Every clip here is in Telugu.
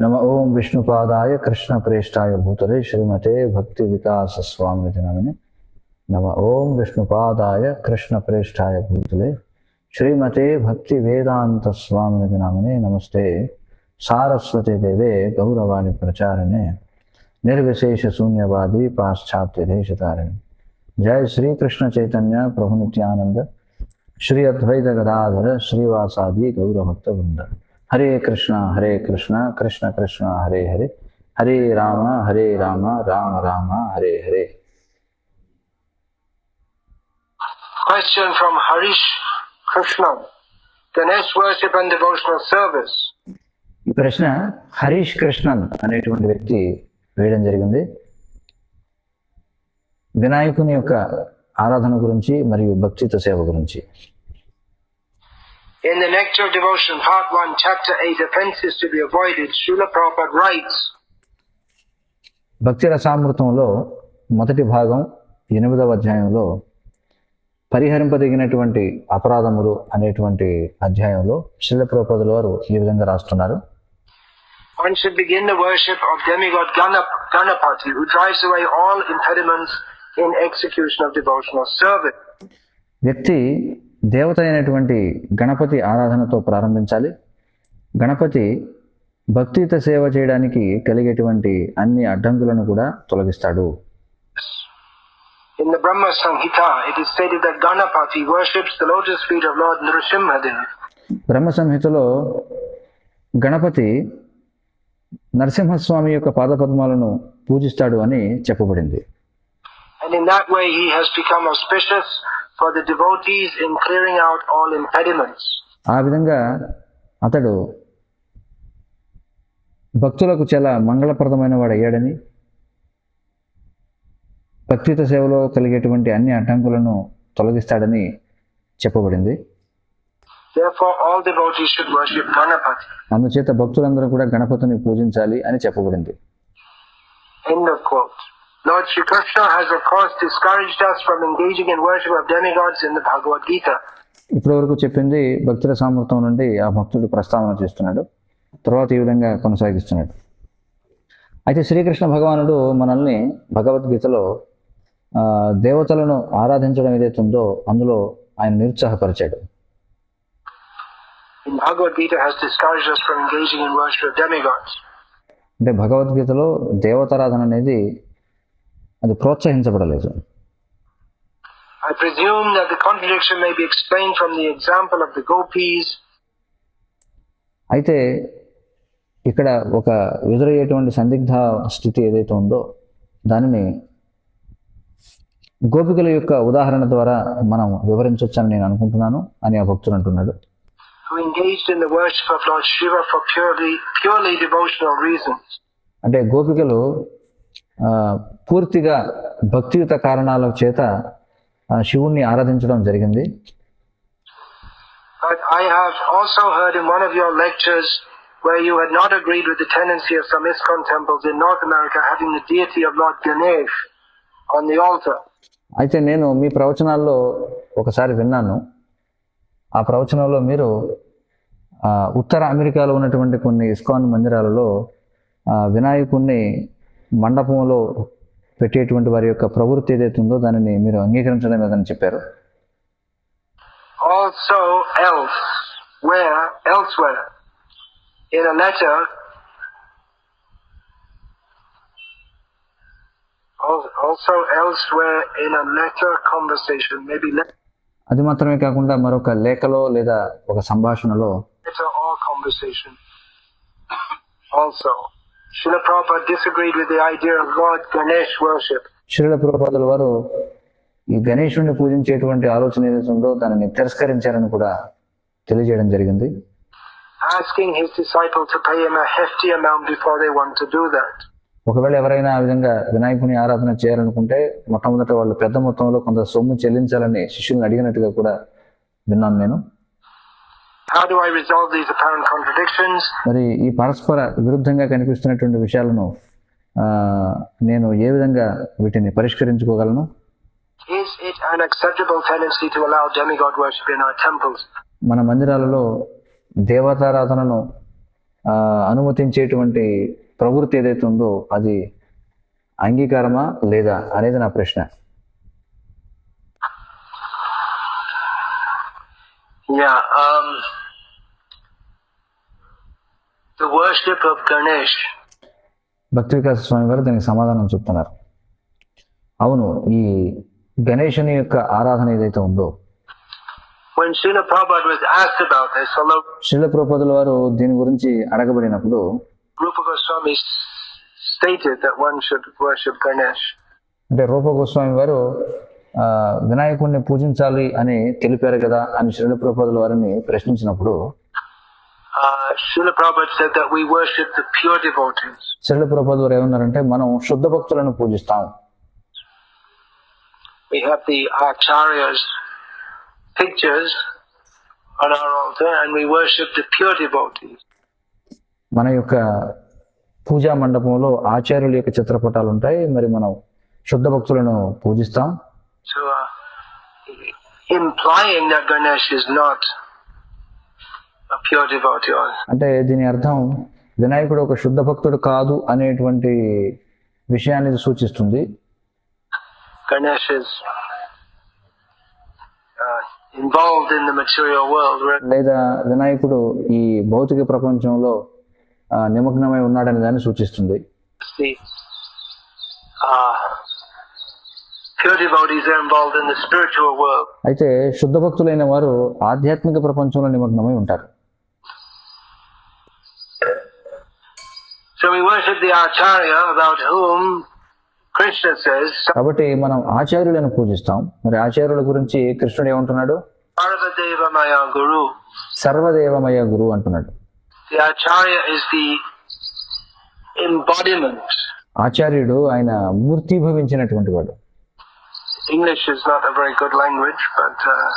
नम ओम विष्णुपादाय कृष्ण प्रेष्ठाय भूतले श्रीमते भक्ति विकास स्वामी नमिने नम ओम विष्णुपादाय कृष्ण प्रेष्ठाय भूतले श्रीमते भक्ति वेदांत स्वामी नामिने नमस्ते। सारस्वती देवे गौरवाणी प्रचारिणे। निर्विशेष शून्यवादी पाश्चात्य देशतारिणे जय జయ శ్రీకృష్ణ చైతన్య ప్రభు నిత్యానంద శ్రీ అద్వైత గదాధర శ్రీవాసాది గౌరభక్త వృంద Hare Krishna Hare Krishna Krishna Krishna Hare Hare Hare Rama Hare Rama Rama Rama Hare Hare Question from Harish Krishna. The next worship and devotional service. ఈ ప్రశ్న హరీష్ కృష్ణన్ అనేటువంటి వ్యక్తి వేయడం జరిగింది. వినాయకుని యొక్క ఆరాధన గురించి మరియు భక్తిత సేవ గురించి In the Nectar of Devotion, Part 1, Chapter 8, Offenses to be Avoided, Srila Prabhupada writes, భక్తి రసామృతంలో మొదటి భాగం ఎనిమిదవ అధ్యాయంలో పరిహరింపదగినటువంటి అపరాధములు అనేటువంటి అధ్యాయంలో శిలప్రపదుల వారు ఈ విధంగా రాస్తున్నారు One should begin the worship of demigod Ganap- Ganapati, who drives away all impediments in execution of devotional service. వ్యక్తి దేవత అయినటువంటి గణపతి ఆరాధనతో ప్రారంభించాలి గణపతి భక్తియుత సేవ చేయడానికి కలిగేటువంటి అన్ని అడ్డంకులను కూడా తొలగిస్తాడు In the Brahma Samhita, it is stated that Ganapati worships the lotus feet of Lord Nrsimhadev. బ్రహ్మ సంహితలో గణపతి నరసింహస్వామి యొక్క పాదపద్మాలను పూజిస్తాడు అని చెప్పబడింది And in that way, he has become auspicious for the devotees in clearing out all impediments. ఆ విధంగా అతడు భక్తులకు చాలా మంగళప్రదమైన వాడు అయ్యాడని భక్తిత సేవలో కలిగేటువంటి అన్ని అడ్డంకులను తొలగిస్తాడని చెప్పబడింది Therefore, all devotees should worship Ganapati. అందుచేత భక్తులందరూ కూడా గణపతిని పూజించాలి అని చెప్పబడింది. Lord Sri Krishna has of course discouraged us from engaging in worship of demigods in the Bhagavad Gita. ఇప్పటి వరకు చెప్పింది భక్తుల సామర్థ్యం నుండి ఆ భక్తుడు ప్రస్తావన చేస్తున్నాడు. తర్వాత ఈ విధంగా కొనసాగిస్తున్నాడు. అయితే శ్రీకృష్ణ భగవానుడు మనల్ని భగవద్గీతలో దేవతలను ఆరాధించడం ఏదైతే ఉందో అందులో ఆయన నిరుత్సాహపరిచాడు. అంటే భగవద్గీతలో దేవతారాధన అనేది అది ప్రోత్సహించబడలేదు I presume that the contradiction may be explained from the example of the gopis అయితే ఇక్కడ ఒక ఎదురయ్యేటువంటి సందిగ్ధ స్థితి ఏదైతే ఉందో దానిని గోపికల యొక్క ఉదాహరణ ద్వారా మనం వివరించవచ్చని నేను అనుకుంటున్నాను అని ఆ భక్తుడు అంటున్నాడు who engaged in the worship of Lord Shiva for purely, purely devotional reasons. అంటే గోపికలు పూర్తిగా భక్తియుత కారణాల చేత శివుణ్ణి ఆరాధించడం జరిగింది But I have also heard in one of your lectures where you had not agreed with the tendency of some ISKCON temples in North America having the deity of Lord Ganesh on the altar. అయితే నేను మీ ప్రవచనాల్లో ఒకసారి విన్నాను ఆ ప్రవచనంలో మీరు ఉత్తర అమెరికాలో ఉన్నటువంటి కొన్ని ఇస్కాన్ మందిరాలలో వినాయకుణ్ణి మండపంలో పెట్టేటువంటి వారి యొక్క ప్రవృత్తి ఏదైతే ఉందో దానిని మీరు అంగీకరించడం లేదని చెప్పారు Also else, where, elsewhere, in a letter, al- also elsewhere in a letter conversation, maybe అది మాత్రమే కాకుండా మరొక లేఖలో లేదా ఒక సంభాషణలో. Also, Srila Prabhupada disagreed with the idea of Lord Ganesh worship. Srila పురపాదుల వారు ఈ గణేశుడిని పూజించేటువంటి ఆలోచన ఏదైతే ఉందో దానిని తిరస్కరించారని కూడా తెలియజేయడం జరిగింది asking his disciple to pay him a hefty amount before they want to do that. ఒకవేళ ఎవరైనా ఆ విధంగా వినాయకుని ఆరాధన చేయాలనుకుంటే మొట్టమొదట వాళ్ళు పెద్ద మొత్తంలో కొంత సొమ్ము చెల్లించాలని శిష్యుల్ని అడిగినట్టుగా కూడా విన్నాను నేను How do I resolve these apparent contradictions? మరి ఈ పరస్పర విరుద్ధంగా కనిపిస్తున్నటువంటి విషయాలను నేను ఏ విధంగా వీటిని పరిష్కరించుకోగలను Is it unacceptable tendency to allow demigod worship in our temples. మన మందిరాలలో దేవతారాధనను అనుమతించేటువంటి ప్రవృత్తి ఏదైతే ఉందో అది అంగీకారమా లేదా అనేది నా ప్రశ్న Yeah. Um, the worship of Ganesh. భక్తి వికాస స్వామి వారు దీనికి సమాధానం చెప్తున్నారు. అవును ఈ గణేశుని యొక్క ఆరాధన ఏదైతే ఉందో When Srila Prabhupada was asked about this, although శిల ప్రోపదుల వారు దీని గురించి అడగబడినప్పుడు అంటే రూప గోస్వామి వారు వినాయకుడిని పూజించాలి అని తెలిపారు కదా అని శిల వారిని ప్రశ్నించినప్పుడు Srila Prabhupada said that we worship the pure devotees. శిల ప్రోపదుల వారు ఏమన్నారంటే మనం శుద్ధ భక్తులను పూజిస్తాం We have the Acharya's pictures on our altar and we worship the pure devotees. మన యొక్క పూజా మండపంలో ఆచార్యుల యొక్క చిత్రపటాలు ఉంటాయి మరి మనం శుద్ధ భక్తులను పూజిస్తాం So, uh, implying that Ganesh is not a pure devotee, or అంటే దీని అర్థం వినాయకుడు ఒక శుద్ధ భక్తుడు కాదు అనేటువంటి విషయాన్ని సూచిస్తుంది. Uh, లేదా వినాయకుడు ఈ భౌతిక ప్రపంచంలో నిమగ్నమై ఉన్నాడని దాన్ని సూచిస్తుంది. Uh. అయితే శుద్ధ భక్తులైన వారు ఆధ్యాత్మిక ప్రపంచంలో నిమగ్నమై ఉంటారు So we worship the Acharya about whom Krishna says, కాబట్టి మనం ఆచార్యులను పూజిస్తాం మరి ఆచార్యుల గురించి కృష్ణుడు ఏమంటున్నాడు Maya Guru. సర్వదేవమయ గురువు అంటున్నాడు The Acharya is the embodiment. ఆచార్యుడు ఆయన మూర్తిభవించినటువంటి వాడు English is not a very good language, but uh,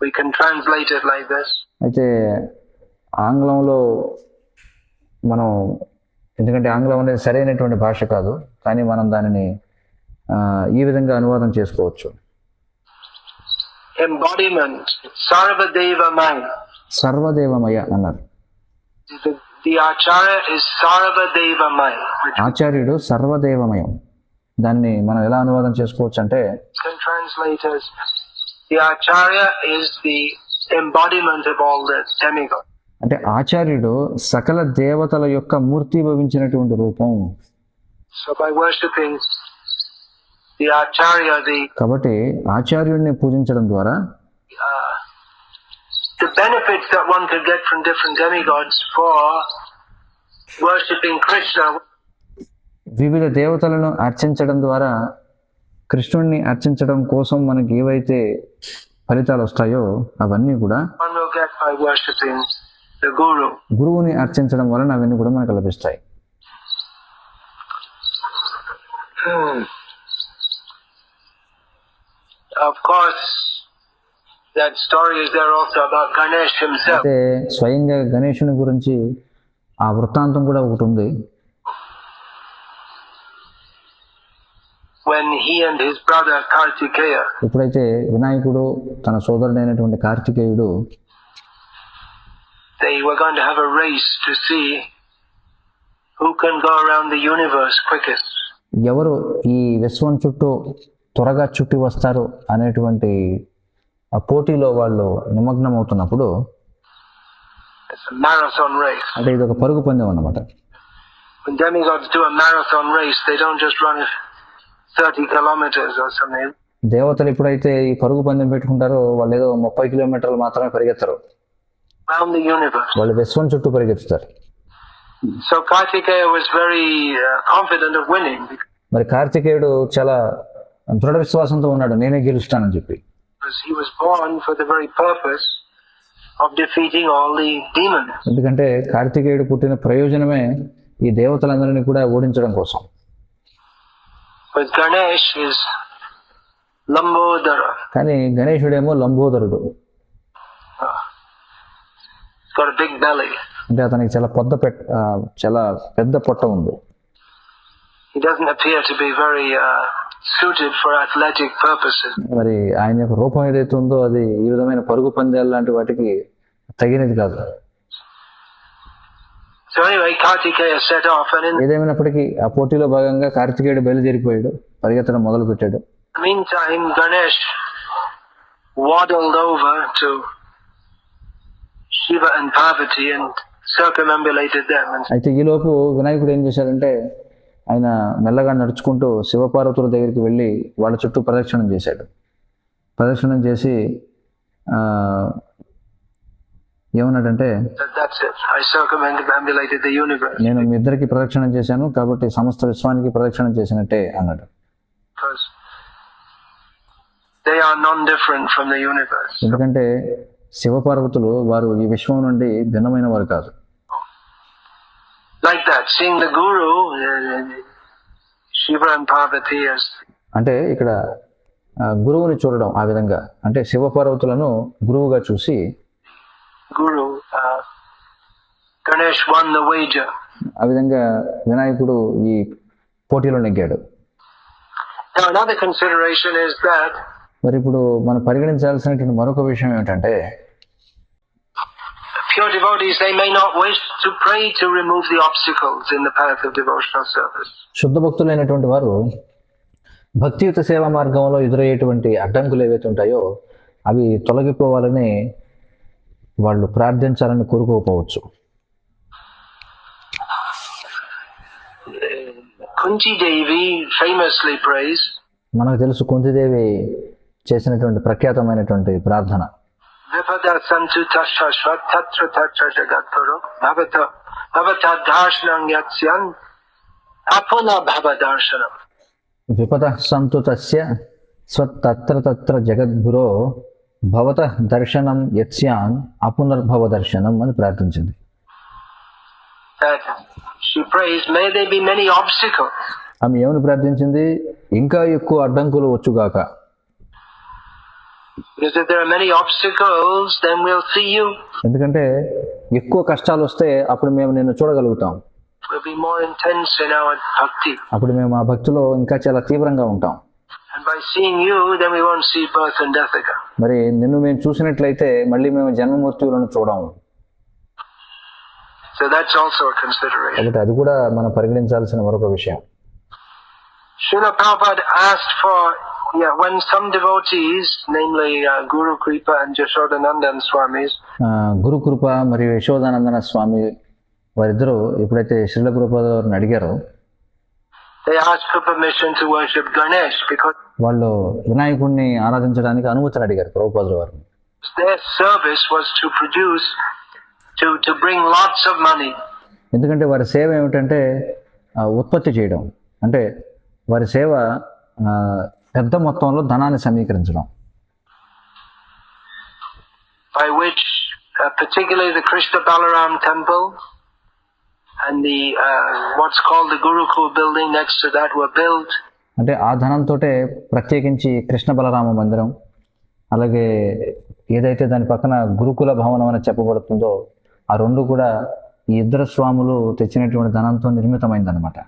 we can translate it like this. అయితే ఆంగ్లంలో మనం ఎందుకంటే ఆంగ్లం అనేది సరైనటువంటి భాష కాదు కానీ మనం దానిని ఈ విధంగా అనువాదం చేసుకోవచ్చు. సర్వదేవమయ అన్నారు. ఆచార్యుడు సర్వదేవమయం. దాన్ని మనం ఎలా అనువాదం చేసుకోవచ్చు అంటే Acharya is the embodiment of all the అంటే ఆచార్యుడు సకల దేవతల యొక్క మూర్తి భవించినటువంటి రూపం. కాబట్టి ఆచార్యుడిని పూజించడం ద్వారా వివిధ దేవతలను అర్చించడం ద్వారా కృష్ణుణ్ణి అర్చించడం కోసం మనకి ఏవైతే ఫలితాలు వస్తాయో అవన్నీ కూడా one will get గురువుని అర్చించడం వలన అవన్నీ కూడా మనకు లభిస్తాయి. అయితే స్వయంగా గణేషుని గురించి ఆ వృత్తాంతం కూడా ఒకటి ఉంది. ఇప్పుడైతే వినాయకుడు తన సోదరుడైనటువంటి కార్తికేయుడు they were going to have a race to see who can go around the universe quickest. ఎవరు ఈ విశ్వం చుట్టూ త్వరగా చుట్టి వస్తారు అనేటువంటి ఆ పోటీలో వాళ్ళు నిమగ్నం అవుతున్నప్పుడు అంటే ఇది ఒక పరుగు పందెం అన్నమాట. దేవతలు ఎప్పుడైతే ఈ పరుగు పందెం పెట్టుకుంటారో వాళ్ళు ఏదో ముప్పై కిలోమీటర్లు మాత్రమే పరిగెత్తరు. వాళ్ళు విశ్వం చుట్టూ పరిగెత్తుతారు. సో కార్తికేయ వాస్ మరి కార్తికేయుడు చాలా దృఢ విశ్వాసంతో ఉన్నాడు. నేనే గెలుస్తానని చెప్పి. He the very all the ఎందుకంటే కార్తికేయుడు పుట్టిన ప్రయోజనమే ఈ దేవతలందరినీ కూడా ఓడించడం కోసం. గణేష్ ఇస్ లంబోదర్ కానీ గణేషుడేమో లంబోదరుడు. అంటే అతనికి చాలా పెద్ద పెట్ట చాలా పెద్ద పొట్ట ఉంది. హి డజంట్ అపియర్ మరి ఆయన యొక్క రూపం ఏదైతే ఉందో అది ఈ విధమైన పరుగు పందేలు లాంటి వాటికి తగినది కాదు. ఏదేమైనప్పటికీ ఆ పోటీలో భాగంగా కార్తికేయుడు బయలు పరిగెత్తడం మొదలు పెట్టాడు మీన్ టైమ్ గణేష్ వాడల్ Shiva and Parvati and circumambulated them అయితే ఈలోపు వినాయకుడు ఏం చేశాడంటే ఆయన మెల్లగా నడుచుకుంటూ శివపార్వతుల దగ్గరికి వెళ్ళి వాళ్ళ చుట్టూ ప్రదక్షిణం చేశాడు ప్రదక్షిణం చేసి ఏమన్నాడంటే said, That's it. I circumambulated the universe నేను మీ ఇద్దరికి ప్రదక్షిణం చేశాను కాబట్టి సమస్త విశ్వానికి ప్రదక్షిణం చేసినట్టే అన్నాడు. ఎందుకంటే శివపార్వతులు వారు ఈ విశ్వం నుండి భిన్నమైన వారు కాదు. Guru, uh, అంటే ఇక్కడ గురువుని చూడడం ఆ విధంగా. అంటే శివపార్వతులను గురువుగా చూసి uh, won the wager. ఆ విధంగా వినాయకుడు ఈ పోటీలో నెగ్గాడు. మరి ఇప్పుడు మనం పరిగణించాల్సినటువంటి మరొక విషయం ఏమిటంటే pure devotees, they may not wish to pray to remove the obstacles in the path of devotional service. శుద్ధ భక్తులైనటువంటి వారు భక్తియుత సేవా మార్గంలో ఎదురయ్యేటువంటి అడ్డంకులు ఏవైతే ఉంటాయో అవి తొలగిపోవాలని వాళ్ళు ప్రార్థించాలని కోరుకోకపోవచ్చు Devi famously prays, మనకు తెలుసు కుంతిదేవి చేసినటువంటి ప్రఖ్యాతమైనటువంటి ప్రార్థన విపదాసం చుతత్ర భవత భవత దాషణం యత్స్యన్ అపున భవ దాషణం విపద సంతు తస్య భవత దర్శనం యత్స్యాన్ అపునర్భవ దర్శనం అని ప్రార్థించింది. ఆమె ఏమని ప్రార్థించింది? ఇంకా ఎక్కువ అడ్డంకులు వచ్చుగాక. ఎందుకంటే ఎక్కువ కష్టాలు వస్తే అప్పుడు మేము నిన్ను చూడగలుగుతాం. అప్పుడు మేము ఆ భక్తిలో ఇంకా చాలా తీవ్రంగా ఉంటాం. మరి నిన్ను మేము చూసినట్లయితే మళ్ళీ మేము జన్మమూర్తులను చూడాము. అది కూడా మనం పరిగణించాల్సిన మరొక విషయం. Srila Prabhupada asked for yeah, when some devotees, namely uh, Guru Kripa and Jashodanandan Swamis, ఆ, గురు కృప మరియు యశోదానందన స్వామి వారిద్దరూ ఎప్పుడైతే శ్రీల కృప వారిని అడిగారో they asked for permission to worship Ganesh because వాళ్ళు వినాయకుడిని ఆరాధించడానికి అనుమతిని అడిగారు ప్రభుపాదుల వారిని their service was to produce, to, to bring lots of money. ఎందుకంటే వారి సేవ ఏమిటంటే ఉత్పత్తి చేయడం అంటే వారి సేవ పెద్ద మొత్తంలో ధనాన్ని సమీకరించడం by which, uh, particularly the Krishna Balaram temple and the uh, what's called the Gurukul building next to that were built. అంటే ఆ ధనంతో ప్రత్యేకించి కృష్ణ బలరామ మందిరం అలాగే ఏదైతే దాని పక్కన గురుకుల భవనం అని చెప్పబడుతుందో ఆ రెండు కూడా ఈ ఇద్దరు స్వాములు తెచ్చినటువంటి ధనంతో నిర్మితమైందనమాట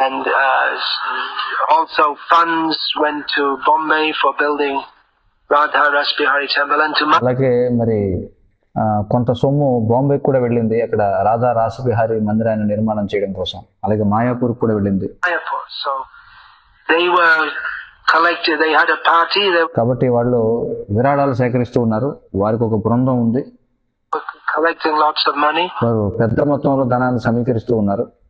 and uh, also funds went to Bombay for building Radha Rasbihari Temple and to కొంత సొమ్ము బాంబే కూడా వెళ్ళింది. అక్కడ రాజా రాసబిహారి మందిరాన్ని నిర్మాణం చేయడం కోసం. అలాగే మాయాపూర్ కూడా వెళ్ళింది. కాబట్టి వాళ్ళు విరాళాలు సేకరిస్తూ ఉన్నారు. వారికి ఒక బృందం ఉంది. పెద్ద మొత్తంలో ధనాన్ని సమీకరిస్తూ ఉన్నారు.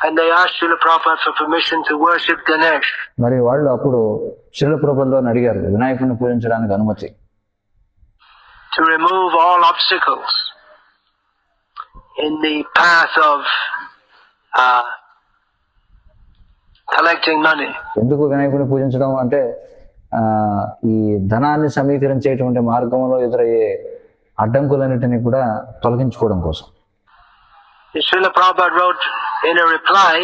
And they asked Srila Prabhupada for permission to worship Ganesh. మరి వాళ్ళు అప్పుడు శిల ప్రభుత్వంలో అడిగారు వినాయకుడిని పూజించడానికి అనుమతి to remove all obstacles in the path of uh, collecting money. ఎందుకు వినాయకుడిని పూజించడం అంటే ఈ ధనాన్ని సమీకరించేటువంటి మార్గంలో ఎదురయ్యే అడ్డంకులన్నిటినీ కూడా తొలగించుకోవడం కోసం Srila Prabhupada wrote in a reply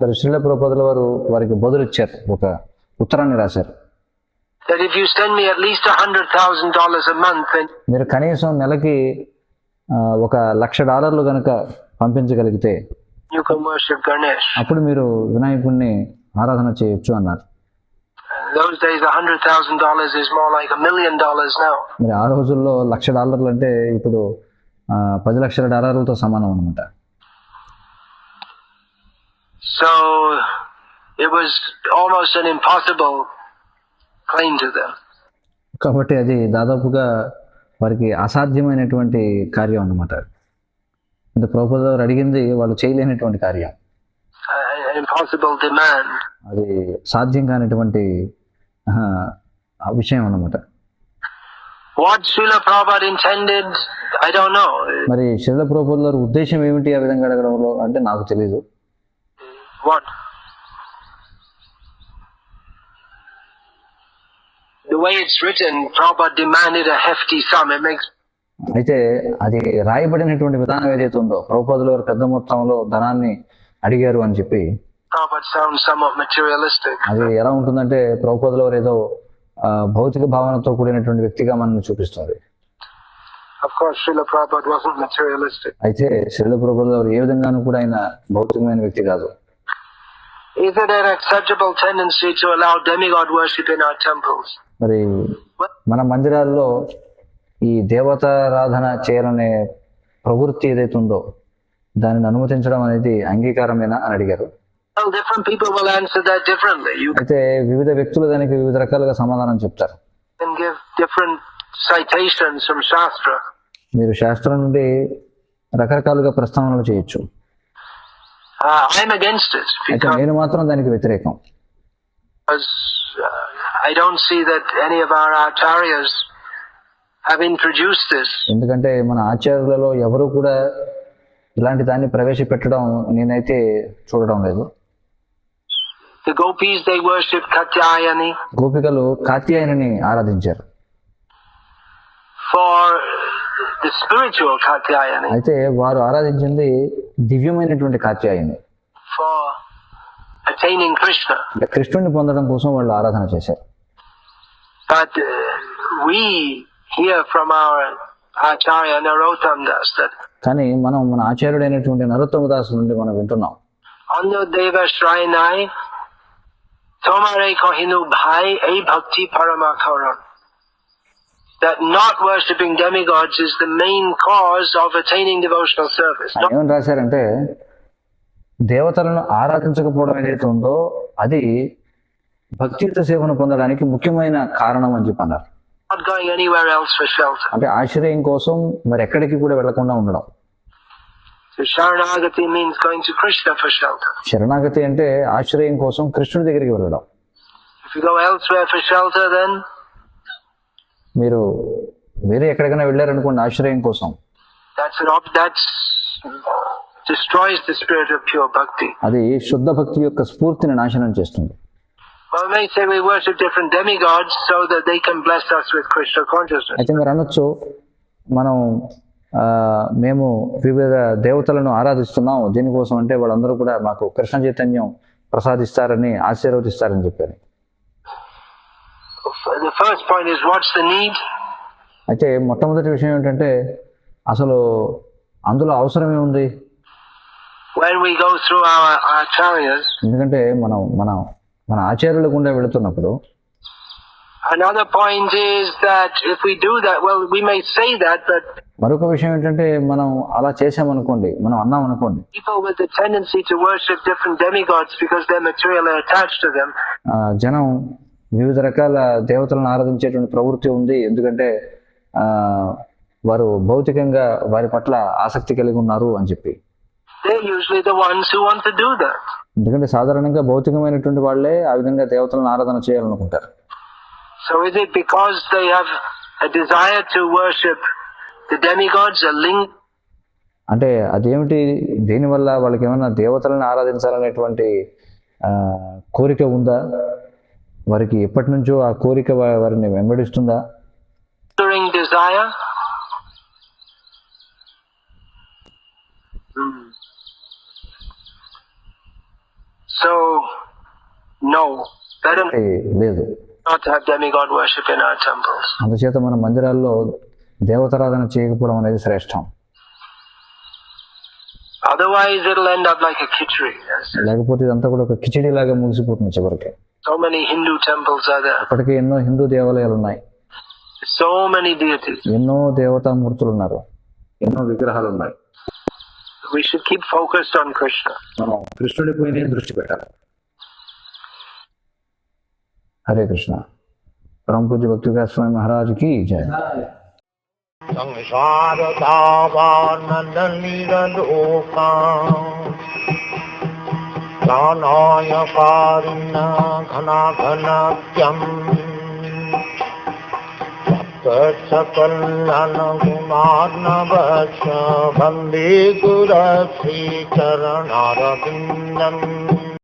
మరి శ్రీల ప్రభుత్వ వారు వారికి బదులు ఇచ్చారు ఒక ఉత్తరాన్ని రాశారు that if you send me at least a hundred thousand dollars a month, then మీరు కనీసం నెలకి ఆ, ఒక లక్ష డాలర్లు కనుక పంపించగలిగితే you can worship Ganesh. అప్పుడు మీరు వినాయకుడిని ఆరాధన చేయొచ్చు అన్నారు those days, a hundred thousand dollars is more like a million dollars now. మరి ఆ రోజుల్లో లక్ష డాలర్లు అంటే ఇప్పుడు ఆ, పది లక్షల డాలర్లతో సమానం అనమాట So it was almost an impossible claim to them. కాబట్టి అది దాదాపుగా వారికి అసాధ్యమైనటువంటి కార్యం అన్నమాట అంటే ప్రభుత్వ వారు అడిగింది వాళ్ళు చేయలేనటువంటి కార్యం. అది సాధ్యం కానిటువంటి విషయం అన్నమాట What Srila Prabhupada intended, I don't know. మరి శిల ప్రభుత్వ ఉద్దేశం ఏమిటి ఆ విధంగా అడగడంలో అంటే నాకు తెలియదు what? The way it's written, Prabhupada demanded a hefty sum. It makes అయితే అది రాయబడినటువంటి విధానం ఏదైతే ఉందో ప్రభుపదులు గారు పెద్ద మొత్తంలో ధనాన్ని అడిగారు అని చెప్పి అది ఎలా ఉంటుందంటే ప్రభుపదులు వారు ఏదో భౌతిక భావనతో కూడినటువంటి వ్యక్తిగా మనం చూపిస్తుంది అయితే శ్రీల ప్రభుపదులు గారు ఏ విధంగానూ కూడా ఆయన భౌతికమైన వ్యక్తి కాదు Is it an acceptable tendency to allow demigod worship in our temples? మరి మన మందిరాల్లో ఈ దేవతారాధన చేయాలనే ప్రవృత్తి ఏదైతే ఉందో దానిని అనుమతించడం అనేది అంగీకారమేనా అని అడిగారు. అయితే వివిధ వ్యక్తులు దానికి వివిధ రకాలుగా సమాధానం చెప్తారు. మీరు శాస్త్రం నుండి రకరకాలుగా ప్రస్తావనలు చేయొచ్చు. Uh, it అయితే because నేను మాత్రం దానికి వ్యతిరేకం uh, I don't see that any of our acharyas have introduced this. ఎందుకంటే మన ఆచార్యులలో ఎవరు కూడా ఇలాంటి దాన్ని ప్రవేశపెట్టడం నేనైతే చూడడం లేదు The gopis, they worship Katyayani గోపికలు కాత్యాయని ఆరాధించారు for స్పిరిచువల్ కాత్యాయని అయితే వారు ఆరాధించింది దివ్యమైనటువంటి కాత్యాయని కృష్ణ కృష్ణుని పొందడం కోసం వాళ్ళు ఆరాధన చేశారు. బట్ కానీ మనం మన ఆచార్యుడైనటువంటి నరోత్తమ దాస్ నుండి మనం వింటున్నాం. అందుదేవ శ్రాయనాయ్ తోమరే కహిను భాయ్ ఏ భక్తి పరమాకరణ్ ఏమని రాశారంటే దేవతలను ఆరాధించకపోవడం ఏదైతే ఉందో అది భక్తియుత సేవను పొందడానికి ముఖ్యమైన కారణం అని చెప్పి అన్నారు Not going anywhere else for shelter. అంటే ఆశ్రయం కోసం మరి ఎక్కడికి కూడా వెళ్ళకుండా ఉండడం going to Krishna for shelter. శరణాగతి అంటే ఆశ్రయం కోసం కృష్ణుడి దగ్గరికి వెళ్ళడం If you go elsewhere for shelter, then మీరు వేరే ఎక్కడికైనా వెళ్ళారనుకోండి ఆశ్రయం కోసం. అది శుద్ధ భక్తి యొక్క స్ఫూర్తిని నాశనం చేస్తుంది. అయితే మీరు అనొచ్చు మనం మేము వివిధ దేవతలను ఆరాధిస్తున్నాం దీనికోసం అంటే వాళ్ళందరూ కూడా మాకు కృష్ణ చైతన్యం ప్రసాదిస్తారని ఆశీర్వదిస్తారని చెప్పారు. The first point is what's the need? అయితే మొట్టమొదటి విషయం ఏంటంటే అసలు అందులో అవసరం ఏముంది When we go through our acharyas, ఎందుకంటే మనం మన మన ఆచార్యుల గుండా వెళుతున్నప్పుడు another point is that if we do that, well, we may say that, but మరొక విషయం ఏంటంటే మనం అలా చేసామనుకోండి మనం అన్నాం అనుకోండి people with the tendency to worship different demigods because they're materially attached to them, ఆ, జనం వివిధ రకాల దేవతలను ఆరాధించేటువంటి ప్రవృత్తి ఉంది. ఎందుకంటే వారు భౌతికంగా వారి పట్ల ఆసక్తి కలిగి ఉన్నారు అని చెప్పి. ఎందుకంటే సాధారణంగా భౌతికమైనటువంటి వాళ్ళే ఆ విధంగా దేవతలను ఆరాధన చేయాలనుకుంటారు. So is it because they have a desire to worship the demigods, a link అంటే అదేమిటి? దేనివల్ల వాళ్ళకి ఏమైనా దేవతలను ఆరాధించాలనేటువంటి కోరిక ఉందా? వారికి ఎప్పటి నుంచో ఆ కోరిక వారిని వెంబడిస్తుందా? లేదు. అందుచేత మన మందిరాల్లో దేవతారాధన చేయకపోవడం అనేది శ్రేష్టం. It'll end up like a khichdi. Yes. లేకపోతే ఇదంతా కూడా ఒక కిచిడి లాగా ముగిసిపోతుంది చివరికి So many Hindu temples are there. ఇప్పటికే ఎన్నో హిందూ దేవాలయాలు ఉన్నాయి So many deities. ఎన్నో దేవతామూర్తులు ఉన్నారు ఎన్నో విగ్రహాలు ఉన్నాయి We should keep focused on Krishna. మనం కృష్ణుడిపైనే దృష్టి పెట్టాలి హరే కృష్ణ పరమ పూజ్య భక్తి స్వామి మహారాజ్కి జయ संसारदावानलिलोका प्राणाय कारुण्य घनाघनत्यम् सकलनगुणार्णवश वन्दे गुरश्रीचरणारविन्दम्